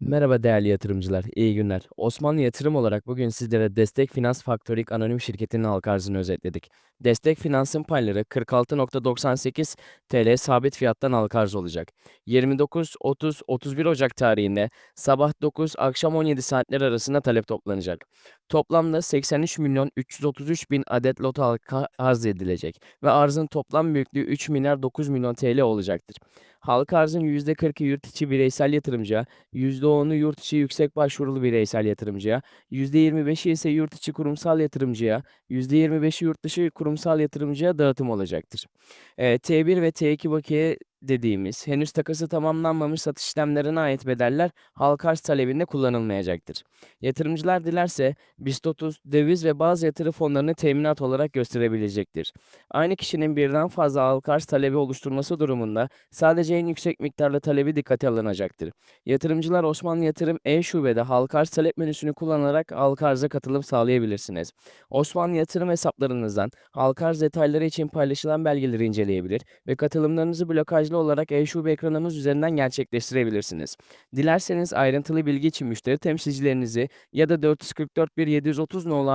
Merhaba değerli yatırımcılar, iyi günler. Osmanlı Yatırım olarak bugün sizlere Destek Finans Faktörik Anonim Şirketi'nin halka arzını özetledik. Destek Finans'ın payları 46.98 TL sabit fiyattan halka arz olacak. 29, 30, 31 Ocak tarihinde sabah 9, akşam 17 saatler arasında talep toplanacak. Toplamda 83 milyon 333 bin adet lot halka arz edilecek ve arzın toplam büyüklüğü 3 milyar 9 milyon TL olacaktır. Halka arzın %40'ı yurt içi bireysel yatırımcıya, %10'u yurt içi yüksek başvurulu bireysel yatırımcıya, %25'i ise yurt içi kurumsal yatırımcıya, %25'i yurt dışı kurumsal yatırımcıya dağıtım olacaktır. Eee, T1 ve T2 bakiye dediğimiz henüz takası tamamlanmamış satış işlemlerine ait bedeller halka arz talebinde kullanılmayacaktır. Yatırımcılar dilerse BIST 30, döviz ve bazı yatırım fonlarını teminat olarak gösterebilecektir. Aynı kişinin birden fazla halka arz talebi oluşturması durumunda sadece en yüksek miktarda talebi dikkate alınacaktır. Yatırımcılar Osmanlı Yatırım E-Şube'de halka arz talep menüsünü kullanarak halka arza katılım sağlayabilirsiniz. Osmanlı Yatırım hesaplarınızdan halka arz detayları için paylaşılan belgeleri inceleyebilir ve katılımlarınızı blokajlı olarak E-Şube ekranımız üzerinden gerçekleştirebilirsiniz. Dilerseniz ayrıntılı bilgi için müşteri temsilcilerinizi ya da 444 1 730 nolu